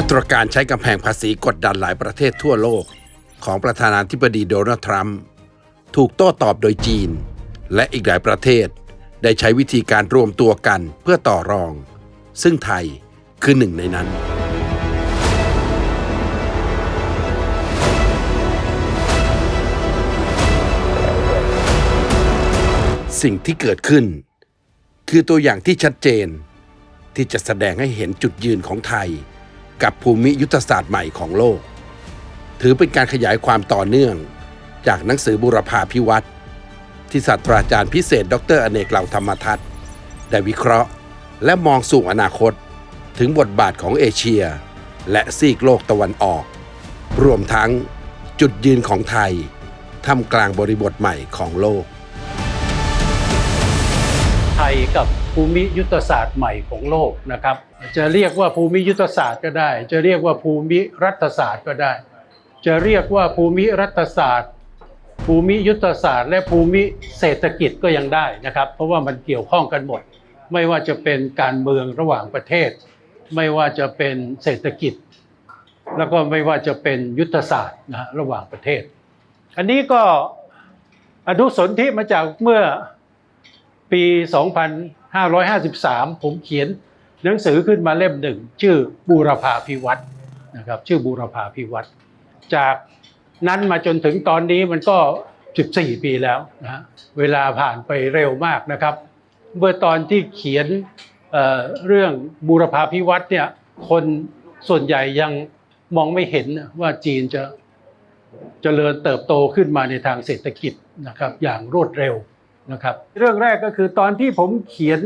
มาตรการใช้กำแพงภาษีกดดันหลายประเทศทั่วโลก ของประธานาธิบดีโดนัลด์ทรัมป์ถูกโต้ตอบโดยจีน และอีกหลายประเทศ ได้ใช้วิธีการรวมตัวกันเพื่อต่อรอง ซึ่งไทยคือหนึ่งในนั้น สิ่งที่เกิดขึ้น คือตัวอย่างที่ชัดเจน ที่จะแสดงให้เห็นจุดยืนของไทย กับภูมิยุทธศาสตร์ใหม่ของโลก ถือเป็นการขยายความต่อเนื่อง จากหนังสือบุรพาพิวัตรที่ศาสตราจารย์พิเศษ ดรอเนกเหล่าธรรมทัศน์ได้วิเคราะห์และมองสู่อนาคต ถึงบทบาทของเอเชีย และซีกโลกตะวันออก รวมทั้งจุดยืนของไทยท่ามกลางบริบทใหม่ของโลก ไทยกับภูมิยุทธศาสตร์ใหม่ของโลกนะครับ จะเรียกว่าภูมิยุทธศาสตร์ก็ได้ จะเรียกว่าภูมิรัฐศาสตร์ก็ได้ จะเรียกว่าภูมิรัฐศาสตร์ ภูมิยุทธศาสตร์ และภูมิเศรษฐกิจก็ยังได้นะครับ เพราะว่ามันเกี่ยวข้องกันหมด ไม่ว่าจะเป็นการเมืองระหว่างประเทศ ไม่ว่าจะเป็นเศรษฐกิจ แล้วก็ไม่ว่าจะเป็นยุทธศาสตร์นะระหว่างประเทศ อันนี้ก็อนุสนธิมาจากเมื่อปี 2553 ผมเขียน หนังสือขึ้นมาเล่มหนึ่ง ชื่อบูรพาพิวัตรนะครับชื่อบูรพาพิวัตรจากนั้นมาจนถึงตอนนี้มันก็ 14 ปีแล้วนะเวลาผ่านไปเร็วมากนะครับ เมื่อตอนที่เขียนเเรื่องบูรพาพิวัตรเนี่ยคนส่วนใหญ่ยังมองไม่เห็นว่าจีนจะเจริญเติบโตขึ้นมาในทางเศรษฐกิจนะครับอย่างรวดเร็วนะครับ เรื่องแรกก็คือตอนที่ผมเขียน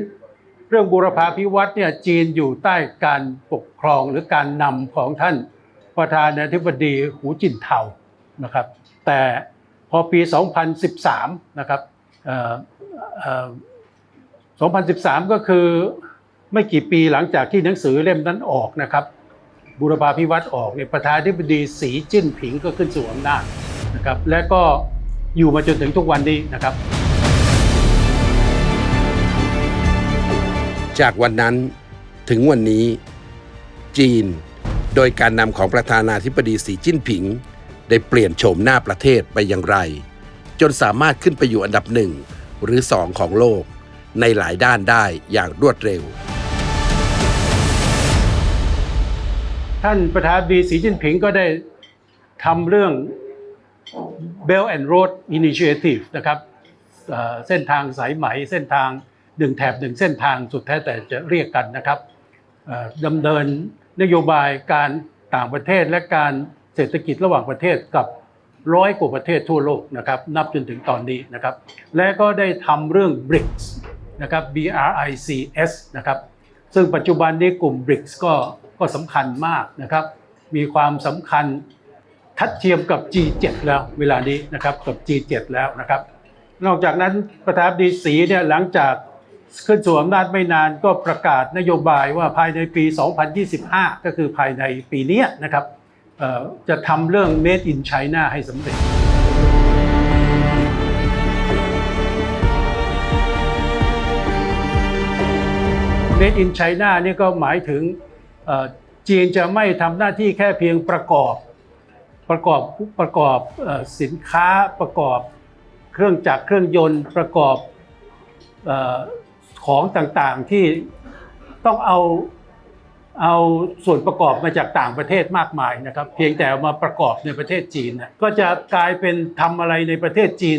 เรื่องบูรพาพิวัตรเนี่ยจีนอยู่ใต้การปกครองหรือการนำของท่านประธานาธิบดีหูจินเทานะครับ แต่พอปี 2013 นะครับ2013 ก็คือไม่กี่ปีหลังจากที่หนังสือเล่มนั้นออกนะครับบูรพาพิวัตรออกเนี่ยประธานาธิบดีสีจิ้นผิงก็ขึ้นสู่อำนาจนะครับ และก็อยู่มาจนถึงทุกวันนี้นะครับ จากวันนั้นถึงวันนี้ จีน โดยการนำของประธานาธิบดีสีจิ้นผิง ได้เปลี่ยนโฉมหน้าประเทศไปอย่างไร จนสามารถขึ้นไปอยู่อันดับหนึ่งหรือสองของโลก ในหลายด้านได้อย่างรวดเร็ว ท่านประธานาธิบดีสีจิ้นผิงก็ได้ทำเรื่อง Belt and Road Initiative นะครับเอ่อเส้นทางสายไหมเส้นทาง หนึ่งแถบหนึ่งเส้นทางสุดแท้แต่จะเรียกกันนะครับเอ่อดำเนินนโยบายการต่างประเทศและการเศรษฐกิจระหว่างประเทศกับร้อยกว่าประเทศทั่วโลกนะครับนับจนถึงตอนนี้นะครับและก็ได้ทำเรื่อง BRICS นะครับ B R I C S นะครับซึ่งปัจจุบันนี้กลุ่ม BRICS ก็ก็สำคัญมากนะครับมีความสำคัญทัดเทียมกับ G7 แล้วเวลานี้นะครับกับ G7 แล้วนะครับนอกจากนั้นประธานดีสีเนี่ยหลังจาก ขึ้นสู่อำนาจไม่นานก็ประกาศนโยบายว่าภายในปี 2025 ก็คือภายในปีนี้นะครับจะทำเรื่อง Made in China ให้สำเร็จ Made in China นี่ก็หมายถึงจีนจะไม่ทำหน้าที่แค่เพียงประกอบ ประกอบประกอบอสินค้าประกอบเครื่องจักรเครื่องยนต์ประกอบ ของต่างๆที่ต้องเอาเอาส่วนประกอบมาจากต่างประเทศมากมายนะครับ เพียงแต่เอามาประกอบในประเทศจีนนะก็จะกลายเป็นทำอะไรในประเทศจีน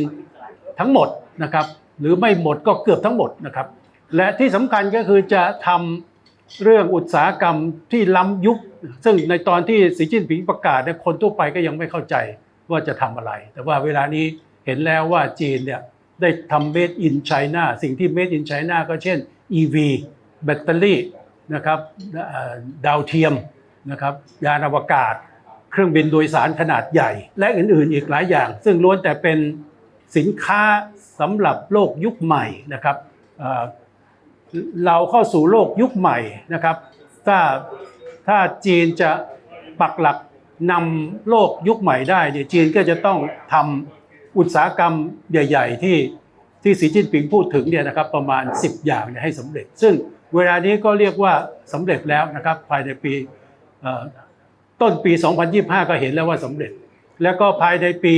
ทั้งหมดนะครับ หรือไม่หมดก็เกือบทั้งหมดนะครับ และที่สำคัญก็คือจะทำเรื่องอุตสาหกรรมที่ล้ำยุค ซึ่งในตอนที่สีจิ้นผิงประกาศเนี่ยคนทั่วไปก็ยังไม่เข้าใจว่าจะทำอะไร แต่ว่าเวลานี้เห็นแล้วว่าจีนเนี่ย ได้ทำ made in China สิ่งที่ made in China ก็เช่น EV แบตเตอรี่นะครับดาวเทียมนะครับยานอวกาศ เครื่องบินโดยสารขนาดใหญ่ และอื่นๆอีกหลายอย่าง ซึ่งล้วนแต่เป็นสินค้าสำหรับโลกยุคใหม่นะครับเอ่อเราเข้าสู่โลกยุคใหม่นะครับ ถ้าถ้าจีนจะปักหลักนำโลกยุคใหม่ได้เนี่ยจีนก็จะต้องทำ อุตสาหกรรมใหญ่ ๆ ที่ที่สีจิ้นผิงพูดถึงเนี่ยนะครับประมาณ 10 อย่างเนี่ยให้สำเร็จ ซึ่งเวลานี้ก็เรียกว่าสำเร็จแล้วนะครับภายในปีเอ่อต้นปี 2025 ก็เห็นแล้วว่าสำเร็จ แล้วก็ภายในปี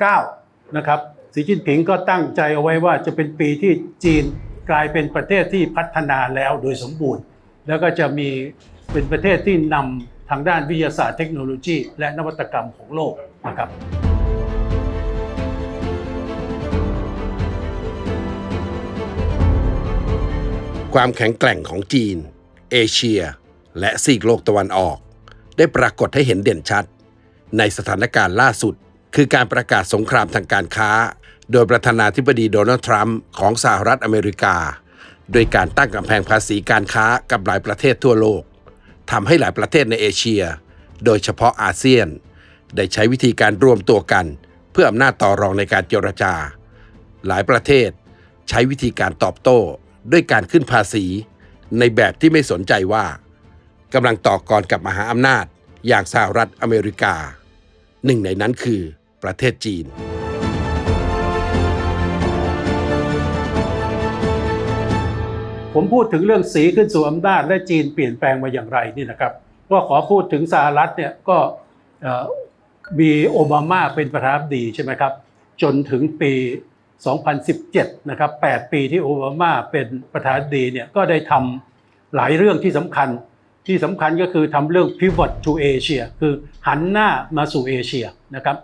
2049 นะครับสีจิ้นผิงก็ตั้งใจเอาไว้ว่าจะเป็นปีที่จีนกลายเป็นประเทศที่พัฒนาแล้วโดยสมบูรณ์ แล้วก็จะมีเป็นประเทศที่นำทางด้านวิทยาศาสตร์เทคโนโลยี และนวัตกรรมของโลกนะครับ ความแข็งแกร่งของจีน เอเชีย และซีกโลกตะวันออก ได้ปรากฏให้เห็นเด่นชัด ในสถานการณ์ล่าสุด คือการประกาศสงครามทางการค้า โดยประธานาธิบดีโดนัลด์ทรัมป์ของสหรัฐอเมริกา โดยการตั้งกำแพงภาษีการค้ากับหลายประเทศทั่วโลกทำให้หลายประเทศในเอเชีย โดยเฉพาะอาเซียน ได้ใช้วิธีการรวมตัวกัน เพื่ออำนาจต่อรองในการเจรจา หลายประเทศใช้วิธีการตอบโต้ ด้วยการขึ้นภาษีในแบบที่ไม่สนใจว่ากำลังต่อกรกับมหาอำนาจอย่างสหรัฐอเมริกา หนึ่งในนั้นคือประเทศจีน ผมพูดถึงเรื่องสีขึ้นสู่อำนาจและจีนเปลี่ยนแปลงมาอย่างไรนี่นะครับ ก็ขอพูดถึงสหรัฐเนี่ยก็มีโอบามาเป็นประธานาธิบดีใช่ไหมครับ จนถึงปี 2017 นะครับ 8 ปีที่โอบามาเป็นประธานาธิบดีเนี่ยก็ได้ทำหลายเรื่องที่สำคัญ ที่สำคัญก็คือทำเรื่อง pivot to Asia คือหันหน้ามาสู่เอเชียนะครับ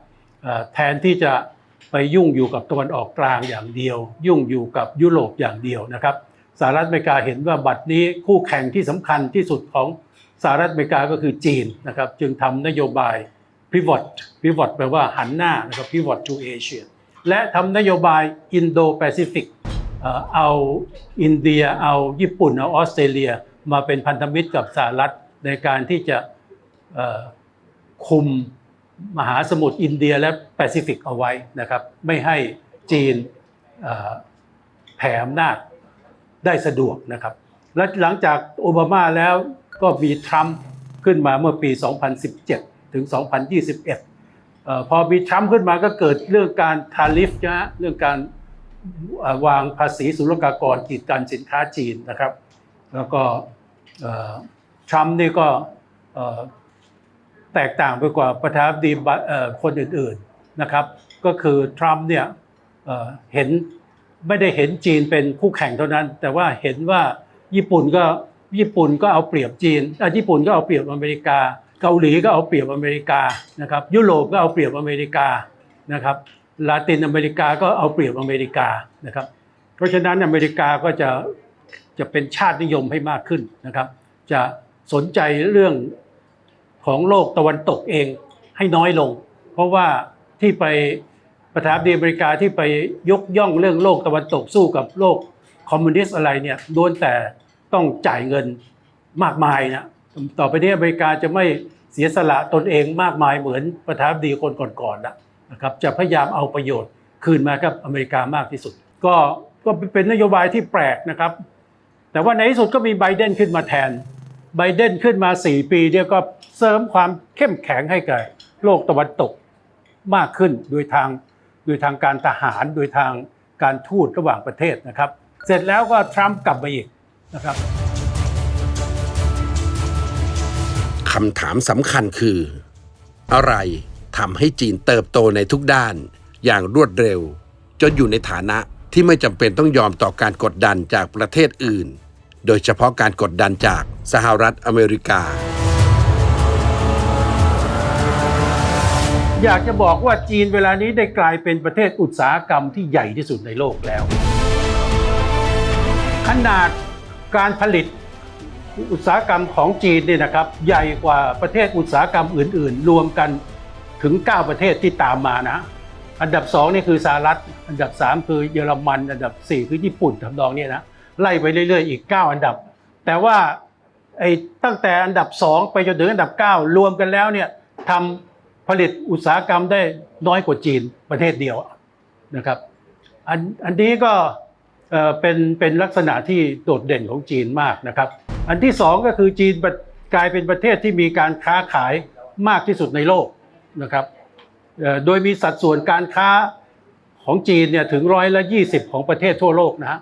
แทนที่จะไปยุ่งอยู่กับตะวันออกกลางอย่างเดียว ยุ่งอยู่กับยุโรปอย่างเดียวนะครับสหรัฐอเมริกาเห็นว่าบัตรนี้คู่แข่งที่สำคัญที่สุดของสหรัฐอเมริกาก็คือจีนนะครับ จึงทำนโยบาย pivot pivot แปลว่าหันหน้านะครับ pivot to Asia และทำนโยบาย Indo-Pacific เอ่อเอาอินเดียเอาญี่ปุ่น เอาออสเตรเลียมาเป็นพันธมิตรกับสหรัฐในการที่จะคุมมหาสมุทรอินเดียและแปซิฟิกเอาไว้นะครับไม่ให้จีนแผ่อำนาจได้สะดวกนะครับ และหลังจากโอบามาแล้วก็มีทรัมป์ขึ้นมาเมื่อปี 2017 ถึง 2021เอ่อ พอมีทรัมป์ขึ้นมาก็เกิดเรื่องการทาริฟนะฮะเรื่องการวางภาษีศุลกากรกีดกันสินค้าจีนนะครับ แล้วก็เอ่อทรัมป์นี่ก็แตกต่างไปกว่าประธานาธิบดีคนอื่นๆนะครับ ก็คือทรัมป์เนี่ยเเห็นไม่ได้เห็นจีนเป็นคู่แข่งเท่านั้น แต่ว่าเห็นว่าญี่ปุ่นก็ญี่ปุ่นก็เอาเปรียบจีนญี่ปุ่นก็เอาเปรียบอเมริกา เกาหลีก็เอาเปรียบอเมริกานะครับยุโรปก็เอาเปรียบอเมริกานะครับลาตินอเมริกาก็เอาเปรียบอเมริกานะครับ เพราะฉะนั้นอเมริกาก็จะจะเป็นชาตินิยมให้มากขึ้นนะครับ จะสนใจเรื่องของโลกตะวันตกเองให้น้อยลง เพราะว่าที่ไปประธานาธิบดีอเมริกาที่ไปยกย่องเรื่องโลกตะวันตกสู้กับโลกคอมมิวนิสต์อะไรเนี่ยล้วนแต่ต้องจ่ายเงินมากมายนะ ต่อไปนี้อเมริกาจะไม่เสียสละตนเองมากมายเหมือนประธานาธิบดีคนก่อนๆแล้วนะครับจะพยายามเอาประโยชน์คืนมากับอเมริกามากที่สุด ก็ก็เป็นนโยบายที่แปลกนะครับ แต่ว่าในที่สุดก็มีไบเดนขึ้นมาแทนไบเดนขึ้นมา 4 ปีเนี่ยก็เสริมความเข้มแข็งให้กับโลกตะวันตกมากขึ้นโดยทางโดยทางการทหารโดยทางการทูตระหว่างประเทศนะครับ เสร็จแล้วก็ทรัมป์กลับมาอีกนะครับ คำถามสำคัญคือ อะไรทำให้จีนเติบโตในทุกด้าน อย่างรวดเร็ว จนอยู่ในฐานะที่ไม่จำเป็นต้องยอมต่อการกดดันจากประเทศอื่น โดยเฉพาะการกดดันจากสหรัฐอเมริกา อยากจะบอกว่าจีนเวลานี้ได้กลายเป็นประเทศอุตสาหกรรมที่ใหญ่ที่สุดในโลกแล้ว ขนาดการผลิต อุตสาหกรรมของจีนเนี่ยนะครับใหญ่กว่าประเทศอุตสาหกรรมอื่น ๆ รวมกันถึง 9 ประเทศที่ตามมานะ อันดับ 2 นี่คือสหรัฐ อันดับ 3 คือเยอรมัน อันดับ 4 คือญี่ปุ่นทำนองเนี้นะไล่ไปเรื่อย ๆ อีก 9 อันดับ แต่ว่าไอ้ตั้งแต่อันดับ 2 ไปจนถึงอันดับ 9 รวมกันแล้วเนี่ยทำผลิตอุตสาหกรรมได้น้อยกว่าจีนประเทศเดียวนะครับอันอันนี้ก็เออเป็นเป็นลักษณะที่โดดเด่นของจีนมากนะครับ อันที่สองก็คือจีนกลายเป็นประเทศที่มีการค้าขายมากที่สุดในโลกนะครับโดยมีสัดส่วนการค้าของจีนเนี่ยถึงร้อยละยี่สิบของประเทศทั่วโลกนะฮะ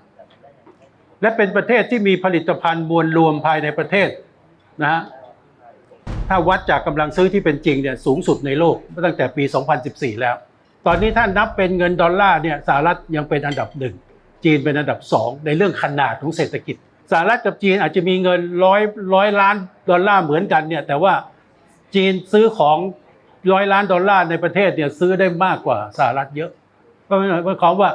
และเป็นประเทศที่มีผลิตภัณฑ์มวลรวมภายในประเทศนะฮะถ้าวัดจากกำลังซื้อที่เป็นจริงเนี่ยสูงสุดในโลกตั้งแต่ปี 2014 แล้ว ตอนนี้ถ้านับเป็นเงินดอลลาร์เนี่ยสหรัฐยังเป็นอันดับหนึ่งจีนเป็นอันดับสองในเรื่องขนาดของเศรษฐกิจ สหรัฐกับจีนอาจจะมีเงินร้อยร้อยล้านดอลลาร์เหมือนกันเนี่ยแต่ว่าจีนซื้อของร้อยล้านดอลลาร์ในประเทศเนี่ยซื้อได้มากกว่าสหรัฐเยอะก็หมายความว่า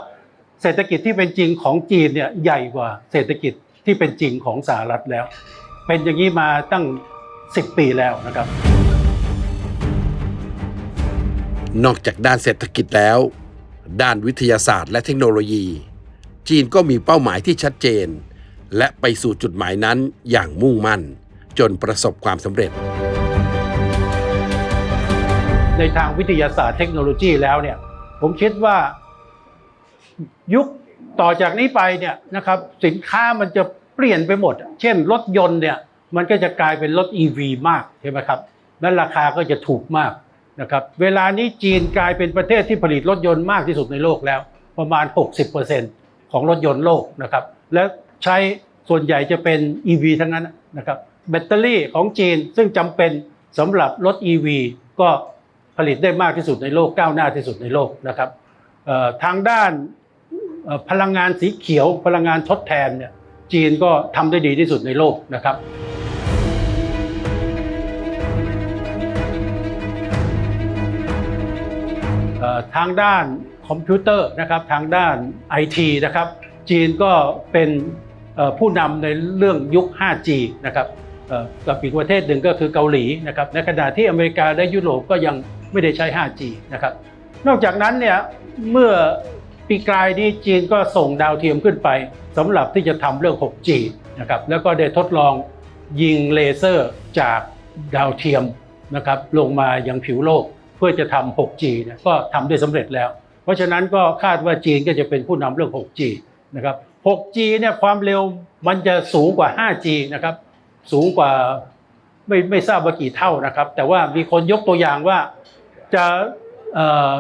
เศรษฐกิจที่เป็นจริงของจีนเนี่ยใหญ่กว่าเศรษฐกิจที่เป็นจริงของสหรัฐแล้ว เป็นอย่างนี้มาตั้ง 10 ปีแล้วนะครับ นอกจากด้านเศรษฐกิจแล้ว ด้านวิทยาศาสตร์และเทคโนโลยี จีนก็มีเป้าหมายที่ชัดเจน และไปสู่จุดหมายนั้นอย่างมุ่งมั่น จนประสบความสำเร็จ ในทางวิทยาศาสตร์เทคโนโลยีแล้วเนี่ยผมคิดว่ายุคต่อจากนี้ไปเนี่ยนะครับสินค้ามันจะเปลี่ยนไปหมด เช่นรถยนต์เนี่ยมันก็จะกลายเป็นรถ EV มากใช่ไหมครับและราคาก็จะถูกมากนะครับเวลานี้จีนกลายเป็นประเทศที่ผลิตรถยนต์มากที่สุดในโลกแล้ว ประมาณ 60%ของรถยนต์โลกนะครับและ ใช้ส่วนใหญ่จะเป็น EV ทั้งนั้นนะครับแบตเตอรี่ของจีนซึ่งจำเป็นสำหรับรถ EV ก็ผลิตได้มากที่สุดในโลกก้าวหน้าที่สุดในโลกนะครับทางด้านพลังงานสีเขียวพลังงานทดแทนเนี่ยจีนก็ทำได้ดีที่สุดในโลกนะครับทางด้านคอมพิวเตอร์นะครับทางด้านไอทีนะครับจีนก็เป็น ผู้นำในเรื่องยุค 5G นะครับกับอีกประเทศหนึ่งก็คือเกาหลีนะครับในขณะที่อเมริกาและยุโรปก็ยังไม่ได้ใช้ 5G นะครับนอกจากนั้นเนี่ยเมื่อปีกลายนี้จีนก็ส่งดาวเทียมขึ้นไปสำหรับที่จะทำเรื่อง 6G นะครับแล้วก็ได้ทดลองยิงเลเซอร์จากดาวเทียมนะครับลงมายังผิวโลกเพื่อจะทำ 6G นี่ยก็ทำได้สำเร็จแล้ว เพราะฉะนั้นก็คาดว่าจีนก็จะเป็นผู้นำเรื่อง 6G นะครับ 6G เนี่ยความเร็วมันจะสูงกว่า 5G นะครับ สูงกว่าไม่ไม่ทราบว่ากี่เท่านะครับ แต่ว่ามีคนยกตัวอย่างว่าจะเอ่อ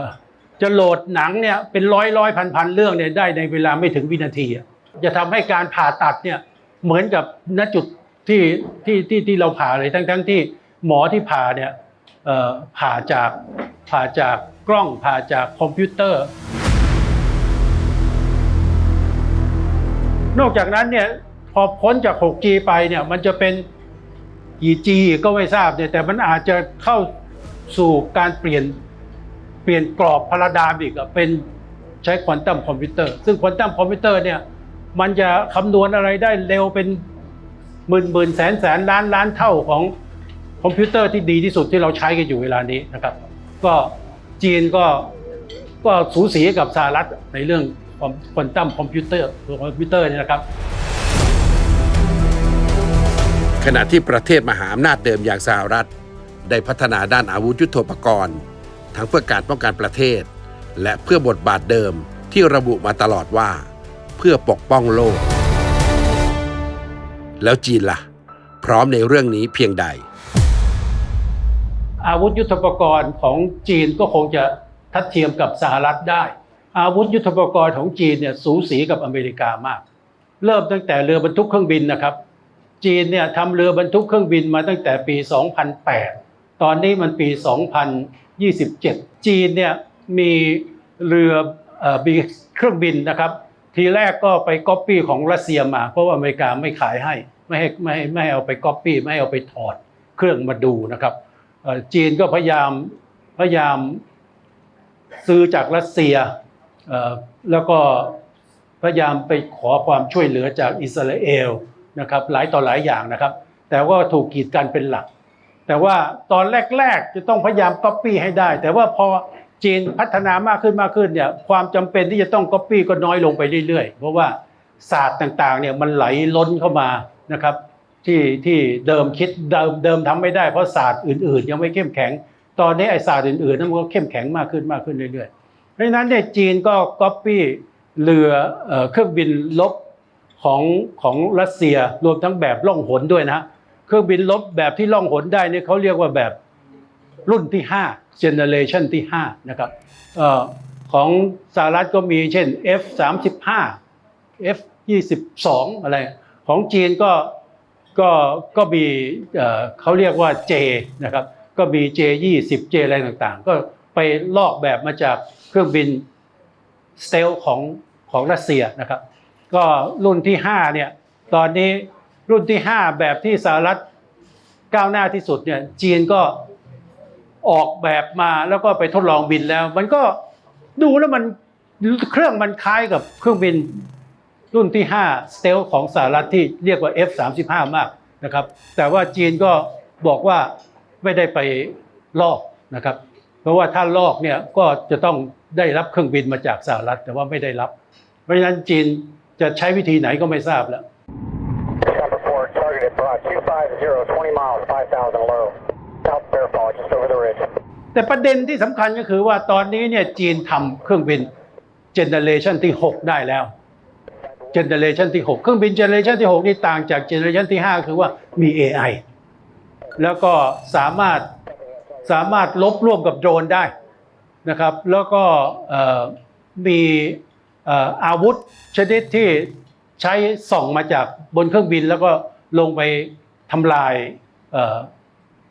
จะโหลดหนังเนี่ยเป็นร้อยร้อยพันพันเรื่องเนี่ยได้ในเวลาไม่ถึงวินาทีอะจะทำให้การผ่าตัดเนี่ยเหมือนกับณจุดที่ที่ที่ที่เราผ่าเลยทั้งทั้งที่หมอที่ผ่าเนี่ยเอ่อผ่าจากผ่าจากกล้องผ่าจากคอมพิวเตอร์ นอกจากนั้นเนี่ยพอพ้นจาก 6G ไปเนี่ยมันจะเป็นกี่ G ก็ไม่ทราบเนี่ยแต่มันอาจจะเข้าสู่การเปลี่ยนเปลี่ยนกรอบพาราดามอีกเป็นใช้ควอนตัมคอมพิวเตอร์ ซึ่งควอนตัมคอมพิวเตอร์เนี่ยมันจะคำนวณอะไรได้เร็วเป็นหมื่นหมื่นแสนแสนล้านล้านเท่าของคอมพิวเตอร์ที่ดีที่สุดที่เราใช้กันอยู่เวลานี้นะครับ ก็จีนก็ก็สูสีกับสหรัฐในเรื่อง ควอนตัมคอมพิวเตอร์คอมพิวเตอร์เนี่ยนะครับ ขณะที่ประเทศมหาอำนาจเดิมอย่างสหรัฐ ได้พัฒนาด้านอาวุธยุโทโธปกรณ์ ทั้งเพื่อการป้องกันประเทศ และเพื่อบทบาทเดิมที่ระบุมาตลอดว่า เพื่อปกป้องโลก แล้วจีนล่ะ พร้อมในเรื่องนี้เพียงใด อาวุธยุทโธปกรณ์ของจีนก็คงจะทัดเทียมกับสหรัฐได้ อาวุธยุทโธปกรณ์ของจีนเนี่ยสูสีกับอเมริกามาก เริ่มตั้งแต่เรือบรรทุกเครื่องบินนะครับ จีนเนี่ยทำเรือบรรทุกเครื่องบินมาตั้งแต่ปี 2008 ตอนนี้มันปี 2027 จีนเนี่ยมีเรือเอ่อมีเครื่องบินนะครับ ทีแรกก็ไปก๊อปปี้ของรัสเซียมา เพราะว่าอเมริกาไม่ขายให้ไม่ให้ไม่ให้ไม่ให้เอาไปก๊อปปี้ไม่เอาไปถอดเครื่องมาดูนะครับจีนก็พยายามพยายามซื้อจากรัสเซีย แล้วก็พยายามไปขอความช่วยเหลือจากอิสราเอลนะครับหลายต่อหลายอย่างนะครับ แต่ว่าถูกกีดกันเป็นหลัก แต่ว่าตอนแรกๆจะต้องพยายามก๊อปปี้ให้ได้ แต่ว่าพอจีนพัฒนามากขึ้นมากขึ้นเนี่ยความจำเป็นที่จะต้องก๊อปปี้ก็น้อยลงไปเรื่อยๆ เพราะว่าศาสตร์ต่างๆเนี่ยมันไหลล้นเข้ามานะครับที่ที่เดิมคิดเดิมเดิมทำไม่ได้เพราะศาสตร์อื่น ๆ ยังไม่เข้มแข็ง ตอนนี้ไอศาสตร์อื่นๆนั้นมันก็เข้มแข็งมากขึ้นมากขึ้นเรื่อยๆ เพราะฉะนั้นเนี่ยจีนก็ก๊อปปี้เรือเออเครื่องบินลบของของรัสเซียรวมทั้งแบบล่องหนด้วยนะ เครื่องบินลบแบบที่ล่องหนได้เนี่ยเขาเรียกว่าแบบรุ่นที่5 generation ที่5นะครับออของสหรัฐก็มีเช่น F 3 5 F 22 อะไร ของจีนก็ก็ก็มีเอ่อเขาเรียกว่า J นะครับก็มี J 20 J อะไรต่างๆ ก็ ไปลอกแบบมาจากเครื่องบินสเตลของของรัสเซียนะครับ ก็รุ่นที่5เนี่ยตอนนี้รุ่นที่ 5 แบบที่สหรัฐก้าวหน้าที่สุดเนี่ยจีนก็ออกแบบมาแล้วก็ไปทดลองบินแล้ว มันก็ดูแล้วมันเครื่องมันคล้ายกับเครื่องบินรุ่นที่5สเตลของสหรัฐที่เรียกว่า F35 มากนะครับ แต่ว่าจีนก็บอกว่าไม่ได้ไปลอกนะครับ เพราะว่าถ้าลอกเนี่ยก็จะต้องได้รับเครื่องบินมาจากสหรัฐแต่ว่าไม่ได้รับ เพราะฉะนั้นจีนจะใช้วิธีไหนก็ไม่ทราบแล้ว Number four, targeted broad 250, 20 miles, 5,000 low. South Bearfall, just over the ridge. แต่ประเด็นที่สำคัญก็คือว่าตอนนี้เนี่ยจีนทำเครื่องบินเจเนเรชันที่ 6 ได้แล้วเจเนเรชันที่ 6 เครื่องบินเจเนเรชันที่ 6 นี่ต่างจากเจเนเรชันที่ 5 คือว่ามี AI แล้วก็สามารถ สามารถลบร่วมกับโดรนได้นะครับ แล้วก็มีอาวุธชนิดที่ใช้ส่องมาจากบนเครื่องบิน แล้วก็ลงไปทำลาย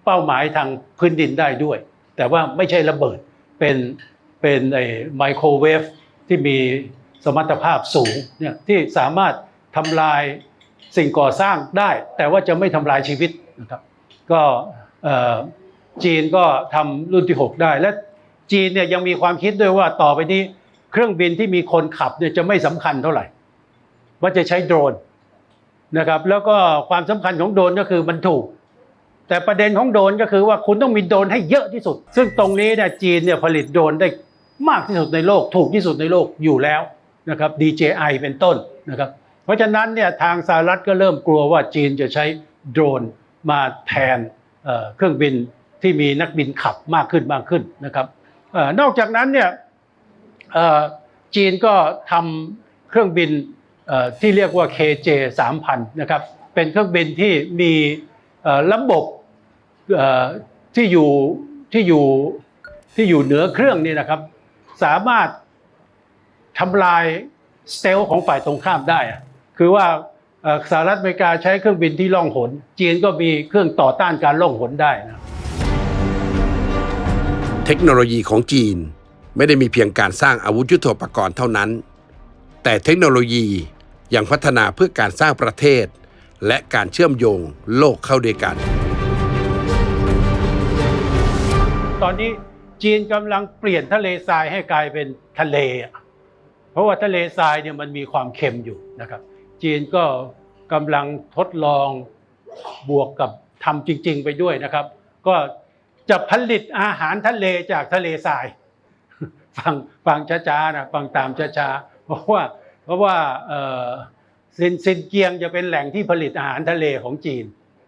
เป้าหมายทางพื้นดินได้ด้วย แต่ว่าไม่ใช่ระเบิดเป็นเป็นไอ้ไมโครเวฟที่มีสมรรถภาพสูงเนี่ยที่สามารถทำลายสิ่งก่อสร้างได้ แต่ว่าจะไม่ทำลายชีวิตนะครับ ก็ จีนก็ทำรุ่นที่ 6 ได้ และจีนเนี่ยยังมีความคิดด้วยว่าต่อไปนี้เครื่องบินที่มีคนขับเนี่ยจะไม่สำคัญเท่าไหร่ ว่าจะใช้โดรนนะครับ แล้วก็ความสำคัญของโดรนก็คือมันถูก แต่ประเด็นของโดรนก็คือว่าคุณต้องมีโดรนให้เยอะที่สุด ซึ่งตรงนี้เนี่ยจีนเนี่ยผลิตโดรนได้มากที่สุดในโลก ถูกที่สุดในโลกอยู่แล้วนะครับ DJI เป็นต้นนะครับ เพราะฉะนั้นเนี่ยทางสหรัฐก็เริ่มกลัวว่าจีนจะใช้โดรนมาแทนเเครื่องบิน ที่มีนักบินขับมากขึ้นมากขึ้นนะครับออนอกจากนั้นเนี่ยจีนก็ทำเครื่องบินที่เรียกว่า KJ 3000นะครับเป็นเครื่องบินที่มีระบบที่อยู่ที่อยู่ที่อยู่เหนือเครื่องนี่นะครับ สามารถทำลายเตลล์ของฝ่ายตรงข้ามได้ คือว่าสหรัฐอเมริกาใช้เครื่องบินที่ล่องหน จีนก็มีเครื่องต่อต้านการล่องหนได้นะ ทคโนโลยีของจีนไม่ได้มีเพียงการสร้างอาวุธยุทโธปกรณ์เท่านั้น แต่เทคโนโลยียังพัฒนาเพื่อการสร้างประเทศ และการเชื่อมโยงโลกเข้าด้วยกัน ตอนนี้จีนกำลังเปลี่ยนทะเลทรายให้กลายเป็นทะเล เพราะว่าทะเลทรายเนี่ยมันมีความเค็มอยู่นะครับ จีนก็กำลังทดลองบวกกับทำจริง ๆ ไปด้วยนะครับ ก็ จะผลิตอาหารทะเลจากทะเลทราย ฟังฟังช้าๆนะฟังตามช้าๆเพราะว่าเพราะว่าซินซินเกียงจะเป็นแหล่งที่ผลิตอาหารทะเลของจีน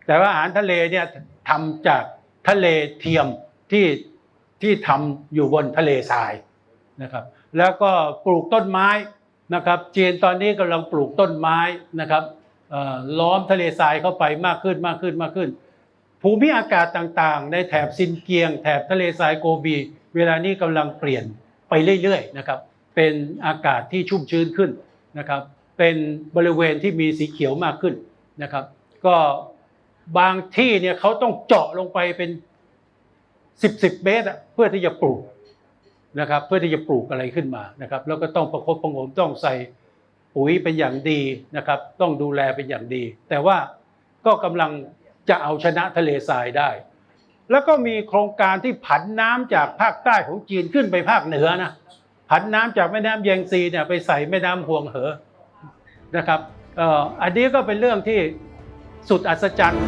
แต่ว่าอาหารทะเลเนี่ยทำจากทะเลเทียมที่ที่ทำอยู่บนทะเลทรายนะครับแล้วก็ปลูกต้นไม้นะครับจีนตอนนี้กำลังปลูกต้นไม้นะครับล้อมทะเลทรายเข้าไปมากขึ้นมากขึ้นมากขึ้น ภูมิอากาศต่างๆ ในแถบซินเกียง แถบทะเลทรายโกบี เวลานี้กำลังเปลี่ยนไปเรื่อยๆนะครับเป็นอากาศที่ชุ่มชื้นขึ้นนะครับเป็นบริเวณที่มีสีเขียวมากขึ้นนะครับก็บางที่เนี่ยเขาต้องเจาะลงไปเป็นสิบสิบเมตรเพื่อที่จะปลูกนะครับเพื่อที่จะปลูกอะไรขึ้นมานะครับแล้วก็ต้องประคบประงมต้องใส่ปุ๋ยเป็นอย่างดีนะครับต้องดูแลเป็นอย่างดี แต่ว่าก็กำลัง จะเอาชนะทะเลทรายได้ แล้วก็มีโครงการที่ผันน้ำจากภาคใต้ของจีนขึ้นไปภาคเหนือนะผันน้ำจากแม่น้ำแยงซีเนี่ยไปใส่แม่น้ำห่วงเหอนะครับเอ่ออันนี้ก็เป็นเรื่องที่สุดอัศจรรย์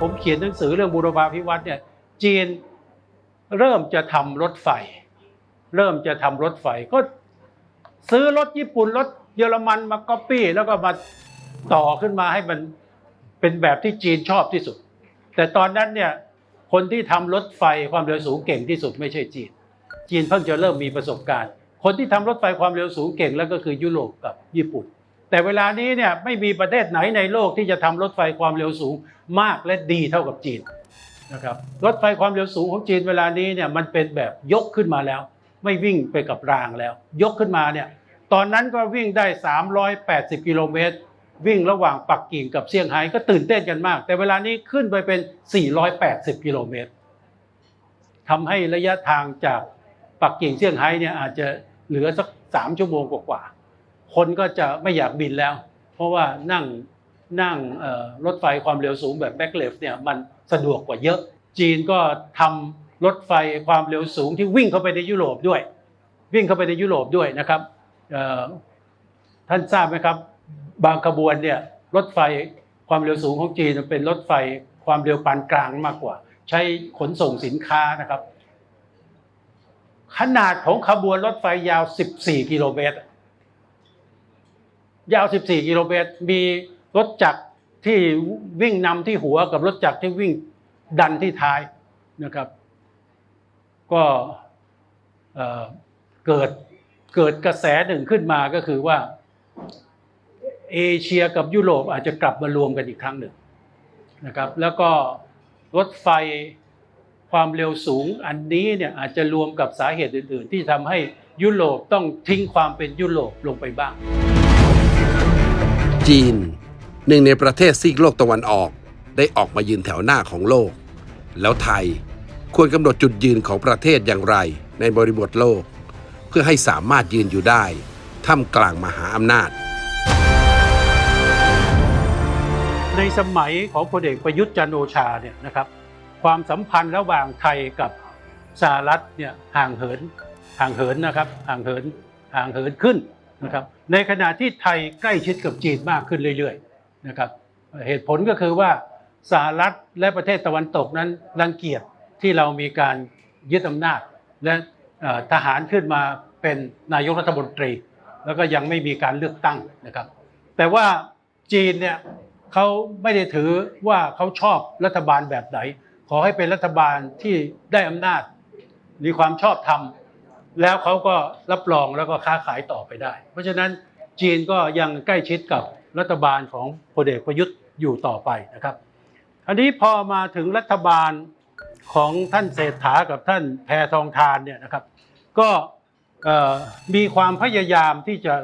ผมเขียนหนังสือเรื่องบูรพาพิวัตรเนี่ยจีนเริ่มจะทำรถไฟ เริ่มจะทำรถไฟก็ซื้อรถญี่ปุ่นรถเยอรมันมาก๊อปปี้แล้วก็มา ต่อขึ้นมาให้มันเป็นแบบที่จีนชอบที่สุด แต่ตอนนั้นเนี่ยคนที่ทำรถไฟความเร็วสูงเก่งที่สุดไม่ใช่จีน จีนเพิ่งจะเริ่มมีประสบการณ์ คนที่ทำรถไฟความเร็วสูงเก่งแล้วก็คือยุโรปกับญี่ปุ่น แต่เวลานี้เนี่ยไม่มีประเทศไหนในโลกที่จะทำรถไฟความเร็วสูงมากและดีเท่ากับจีนนะครับรถไฟความเร็วสูงของจีนเวลานี้เนี่ยมันเป็นแบบยกขึ้นมาแล้ว ไม่วิ่งไปกับรางแล้ว ยกขึ้นมาเนี่ยตอนนั้นก็วิ่งได้ 380 กิโลเมตร วิ่งระหว่างปักกิ่งกับเซี่ยงไฮ้ก็ตื่นเต้นกันมาก แต่เวลานี้ขึ้นไปเป็น 480 กิโลเมตรทำให้ระยะทางจากปักกิ่งเซี่ยงไฮ้เนี่ยอาจจะเหลือสักสามชั่วโมงกว่าๆคนก็จะไม่อยากบินแล้ว เพราะว่านั่งนั่งรถไฟความเร็วสูงแบบแบ็กเลฟเนี่ยมันสะดวกกว่าเยอะ จีนก็ทำรถไฟความเร็วสูงที่วิ่งเข้าไปในยุโรปด้วย วิ่งเข้าไปในยุโรปด้วยนะครับท่านทราบไหมครับ บางขบวนเนี่ยรถไฟความเร็วสูงของจีนเป็นรถไฟความเร็วปานกลางมากกว่า ใช้ขนส่งสินค้านะครับ ขนาดของขบวนรถไฟยาว 14 กิโลเมตร ยาว 14 กิโลเมตร มีรถจักรที่วิ่งนำที่หัวกับรถจักรที่วิ่งดันที่ท้ายนะครับ ก็เอ่อเกิดเกิดกระแสหนึ่งขึ้นมาก็คือว่า เอเชียกับยุโรปอาจจะกลับมารวมกันอีกครั้งหนึ่งนะครับ แล้วก็รถไฟความเร็วสูงอันนี้เนี่ยอาจจะรวมกับสาเหตุอื่น ๆ ที่ทำให้ยุโรปต้องทิ้งความเป็นยุโรปลงไปบ้าง จีน หนึ่งในประเทศซีกโลกตะวันออก ได้ออกมายืนแถวหน้าของโลก แล้วไทยควรกำหนดจุดยืนของประเทศอย่างไรในบริบทโลก เพื่อให้สามารถยืนอยู่ได้ท่ามกลางมหาอำนาจ ในสมัยของพลเอกประยุทธ์จันโอชาเนี่ยนะครับความสัมพันธ์ระหว่างไทยกับสหรัฐเนี่ยห่างเหินห่างเหินนะครับห่างเหินห่างเหินขึ้นนะครับในขณะที่ไทยใกล้ชิดกับจีนมากขึ้นเรื่อยๆนะครับเหตุผลก็คือว่าสหรัฐและประเทศตะวันตกนั้นรังเกียจที่เรามีการยึดอำนาจ และทหารขึ้นมาเป็นนายกรัฐมนตรี แล้วก็ยังไม่มีการเลือกตั้งนะครับ แต่ว่าจีนเนี่ย เขาไม่ได้ถือว่าเขาชอบรัฐบาลแบบไหน ขอให้เป็นรัฐบาลที่ได้อำนาจ มีความชอบธรรม แล้วเขาก็รับรองแล้วก็ค้าขายต่อไปได้ เพราะฉะนั้นจีนก็ยังใกล้ชิดกับรัฐบาลของพลเอกประยุทธ์อยู่ต่อไปนะครับ อันนี้พอมาถึงรัฐบาลของท่านเศรษฐากับท่านแพทองทานเนี่ยนะครับ ก็มีความพยายามที่จะ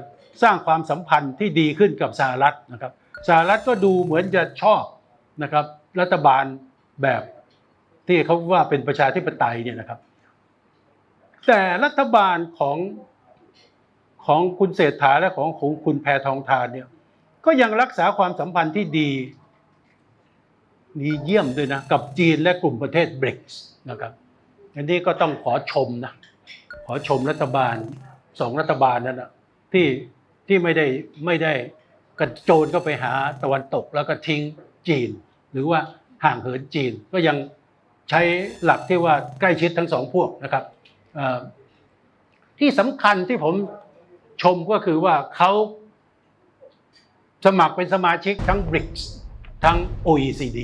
สร้างความสัมพันธ์ที่ดีขึ้นกับสหรัฐนะครับ สหรัฐก็ดูเหมือนจะชอบนะครับ รัฐบาลแบบที่เขาว่าเป็นประชาธิปไตยเนี่ยนะครับ แต่รัฐบาลของของคุณเศรษฐาและของของคุณแพทองทานเนี่ยก็ยังรักษาความสัมพันธ์ที่ดีดีเยี่ยมด้วยนะ กับจีนและกลุ่มประเทศบริกส์นะครับ อันนี้ก็ต้องขอชมนะ ขอชมรัฐบาลสองรัฐบาลนั้นนะที่ที่ไม่ได้ไม่ได้ กระโจนเข้าไปหาตะวันตกแล้วก็ทิ้งจีน หรือว่าห่างเหินจีนก็ยังใช้หลักที่ว่าใกล้ชิดทั้งสองพวกนะครับที่สำคัญที่ผมชมก็คือว่าเขาสมัครเป็นสมาชิกทั้ง BRICS ทั้ง OECD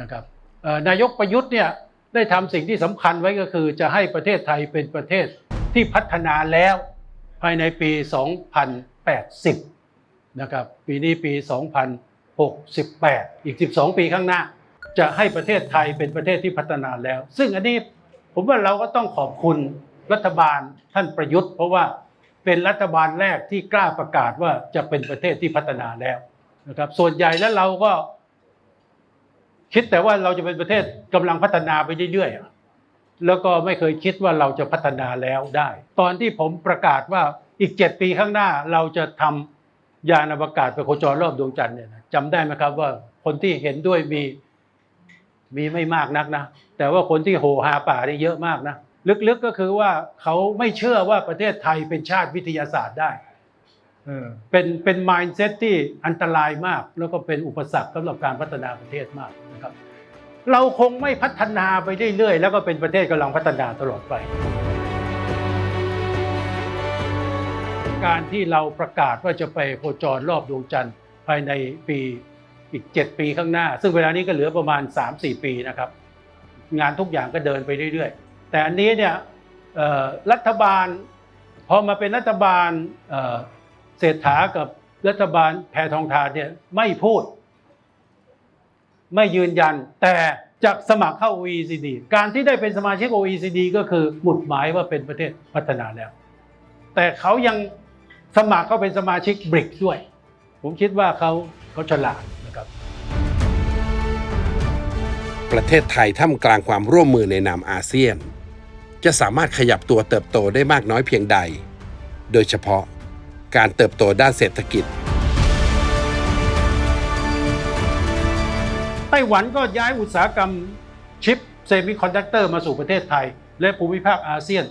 นะครับนายกประยุทธ์เนี่ยได้ทำสิ่งที่สำคัญไว้ก็คือจะให้ประเทศไทยเป็นประเทศที่พัฒนาแล้วภายในปี 2080 นะครับปีนี้ปี 2068 อีก 12 ปีข้างหน้า จะให้ประเทศไทยเป็นประเทศที่พัฒนาแล้ว ซึ่งอันนี้ผมว่าเราก็ต้องขอบคุณรัฐบาลท่านประยุทธ์ เพราะว่าเป็นรัฐบาลแรกที่กล้าประกาศว่าจะเป็นประเทศที่พัฒนาแล้วนะครับส่วนใหญ่แล้วเราก็ คิดแต่ว่าเราจะเป็นประเทศกำลังพัฒนาไปเรื่อยๆแล้วก็ไม่เคยคิดว่าเราจะพัฒนาแล้วได้ ตอนที่ผมประกาศว่าอีกเจ็ดปีข้างหน้าเราจะทำ ยานอวกาศไปโคจรรอบดวงจันทร์เนี่ยนะจำได้ไหมครับว่าคนที่เห็นด้วยมีมีไม่มากนักนะ แต่ว่าคนที่โหหาป่านี่เยอะมากนะ ลึกๆก็คือว่าเขาไม่เชื่อว่าประเทศไทยเป็นชาติวิทยาศาสตร์ได้เออเป็นเป็น mindset ที่อันตรายมาก แล้วก็เป็นอุปสรรคสำหรับการพัฒนาประเทศมากนะครับ เราคงไม่พัฒนาไปเรื่อยๆ แล้วก็เป็นประเทศกำลังพัฒนาตลอดไป การที่เราประกาศว่าจะไปโคจรรอบดวงจันทร์ภายในปีอีก 7 ปีข้างหน้า ซึ่งเวลานี้ก็เหลือประมาณ 3-4 ปีนะครับ งานทุกอย่างก็เดินไปเรื่อยๆ แต่อันนี้เนี่ยรัฐบาล พอมาเป็นรัฐบาลเอ่อเศรษฐากับรัฐบาลแพทองทานเนี่ยไม่พูด ไม่ยืนยัน แต่จะสมัครเข้า OECD การที่ได้เป็นสมาชิก OECD ก็คือหมุดหมายว่าเป็นประเทศพัฒนาแล้ว แต่เขายัง สมัครเข้าเป็นสมาชิกบริกด้วย ผมคิดว่าเขาเขาฉลาดนะครับ ประเทศไทยท่ามกลางความร่วมมือในนามอาเซียน จะสามารถขยับตัวเติบโตได้มากน้อยเพียงใด โดยเฉพาะการเติบโตด้านเศรษฐกิจไต้หวันก็ย้ายอุตสาหกรรมชิปเซมิคอนดักเตอร์มาสู่ประเทศไทย และภูมิภาคอาเซียน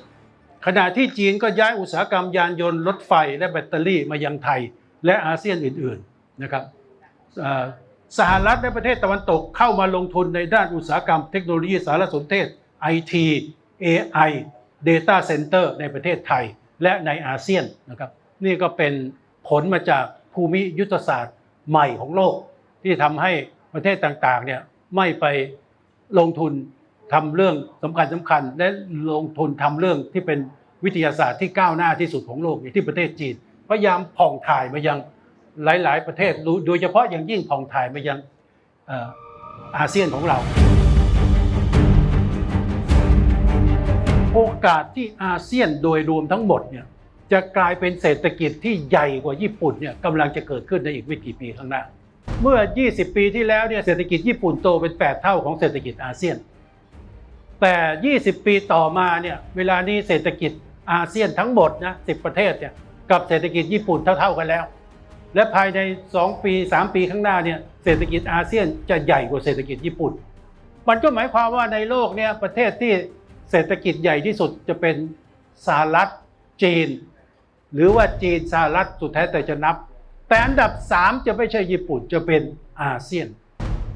ขณะที่จีนก็ย้ายอุตสาหกรรมยานยนต์รถไฟและแบตเตอรี่มายังไทยและอาเซียนอื่นๆนะครับสหรัฐและประเทศตะวันตกเข้ามาลงทุนในด้านอุตสาหกรรมเทคโนโลยีสารสนเทศ IT AI Data Center ในประเทศไทยและในอาเซียนนะครับนี่ก็เป็นผลมาจากภูมิยุทธศาสตร์ใหม่ของโลก ที่ทำให้ประเทศต่างๆเนี่ยไม่ไปลงทุน ทำเรื่องสำคัญสำคัญ และลงทุนทำเรื่องที่เป็นวิทยาศาสตร์ที่ก้าวหน้าที่สุดของโลกที่ประเทศจีนพยายามผ่องถ่ายมายังหลาย ๆ ประเทศโดยเฉพาะอย่างยิ่งผ่องถ่ายมายังเอ่ออาเซียนของเรา โอกาสที่อาเซียนโดยรวมทั้งหมดเนี่ยจะกลายเป็นเศรษฐกิจที่ใหญ่กว่าญี่ปุ่นเนี่ยกำลังจะเกิดขึ้นในอีกไม่กี่ปีข้างหน้า เมื่อ 20 ปีที่แล้วเนี่ยเศรษฐกิจญี่ปุ่นโตเป็น 8 เท่าของเศรษฐกิจอาเซียน แต่ 20 ปีต่อมาเนี่ยเวลานี้เศรษฐกิจอาเซียนทั้งหมดนะ10 ประเทศเนี่ยกับเศรษฐกิจญี่ปุ่นเท่า ๆกันแล้ว และภายใน 2 ปี 3 ปีข้างหน้าเนี่ยเศรษฐกิจอาเซียนจะใหญ่กว่าเศรษฐกิจญี่ปุ่น มันก็หมายความว่าในโลกเนี่ยประเทศที่เศรษฐกิจใหญ่ที่สุดจะเป็นสหรัฐจีน หรือว่าจีนสหรัฐสุดแท้แต่จะนับ แต่อันดับ 3 จะไม่ใช่ญี่ปุ่นจะเป็นอาเซียน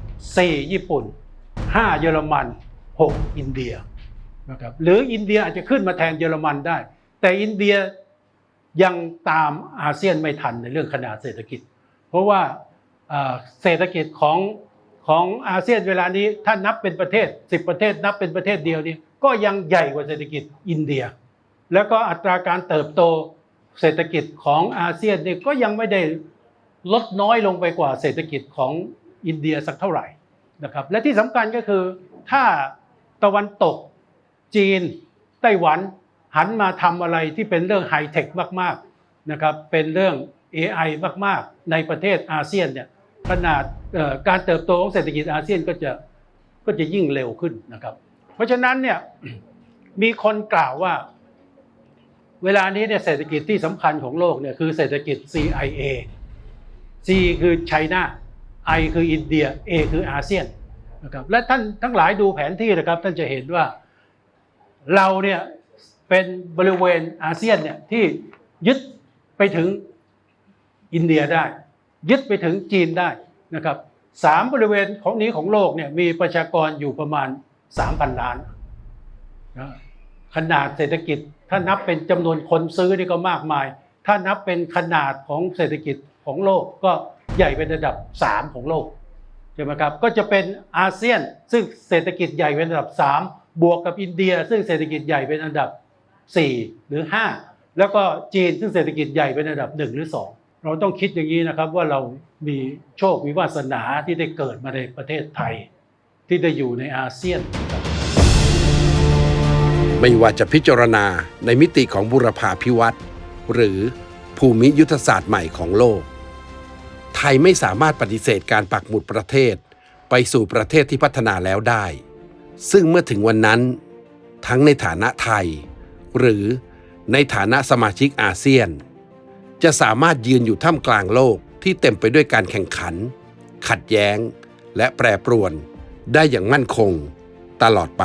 4 ญี่ปุ่น 5 เยอรมัน 6 อินเดียนะครับหรืออินเดียอาจจะขึ้นมาแทนเยอรมันได้ แต่อินเดียยังตามอาเซียนไม่ทันในเรื่องขนาดเศรษฐกิจ เพราะว่าเศรษฐกิจของของอาเซียนเวลานี้ถ้านับเป็นประเทศ 10 ประเทศนับเป็นประเทศเดียวนี่ก็ยังใหญ่กว่าเศรษฐกิจอินเดีย แล้วก็อัตราการเติบโตเศรษฐกิจของอาเซียนนี่ก็ยังไม่ได้ลดน้อยลงไปกว่าเศรษฐกิจของอินเดียสักเท่าไหร่นะครับและที่สำคัญก็คือถ้า ตะวันตก จีน ไต้หวันหันมาทำอะไรที่เป็นเรื่องไฮเทคมากๆนะครับเป็นเรื่อง AI มากๆ ในประเทศอาเซียนเนี่ยขนาดการเติบโตของเศรษฐกิจอาเซียนก็จะก็จะยิ่งเร็วขึ้นนะครับ เพราะฉะนั้นเนี่ยมีคนกล่าวว่า เวลานี้เนี่ยเศรษฐกิจที่สำคัญของโลกเนี่ยคือเศรษฐกิจ CIA C คือไชน่า I คืออินเดีย A คืออาเซียน นะครับและท่านทั้งหลายดูแผนที่นะครับ ท่านจะเห็นว่าเราเนี่ยเป็นบริเวณอาเซียนเนี่ยที่ยึดไปถึงอินเดียได้ ยึดไปถึงจีนได้นะครับสามบริเวณของนี้ของโลกเนี่ยมีประชากรอยู่ประมาณ 3,000 ล้านนะขนาดเศรษฐกิจถ้านับเป็นจำนวนคนซื้อนี่ก็มากมาย ถ้านับเป็นขนาดของเศรษฐกิจของโลกก็ใหญ่เป็นระดับ 3 ของโลก ใช่ไหมครับก็จะเป็นอาเซียนซึ่งเศรษฐกิจใหญ่เป็นอันดับ 3 บวกกับอินเดีย ซึ่งเศรษฐกิจใหญ่เป็นอันดับ 4 หรือ 5 แล้วก็จีนซึ่งเศรษฐกิจใหญ่เป็นอันดับ 1 หรือ 2 เราต้องคิดอย่างนี้นะครับว่าเรามีโชคมีวาสนาที่ได้เกิดมาในประเทศไทย ที่ได้อยู่ในอาเซียนไม่ว่าจะพิจารณาในมิติของบุรพาพิวัตรหรือภูมิยุทธศาสตร์ใหม่ของโลก ไทยไม่สามารถปฏิเสธการปักหมุดประเทศ ไปสู่ประเทศที่พัฒนาแล้วได้ ซึ่งเมื่อถึงวันนั้น ทั้งในฐานะไทย หรือในฐานะสมาชิกอาเซียน จะสามารถยืนอยู่ท่ามกลางโลกที่เต็มไปด้วยการแข่งขัน ขัดแย้ง และแปรปรวนได้อย่างมั่นคงตลอดไป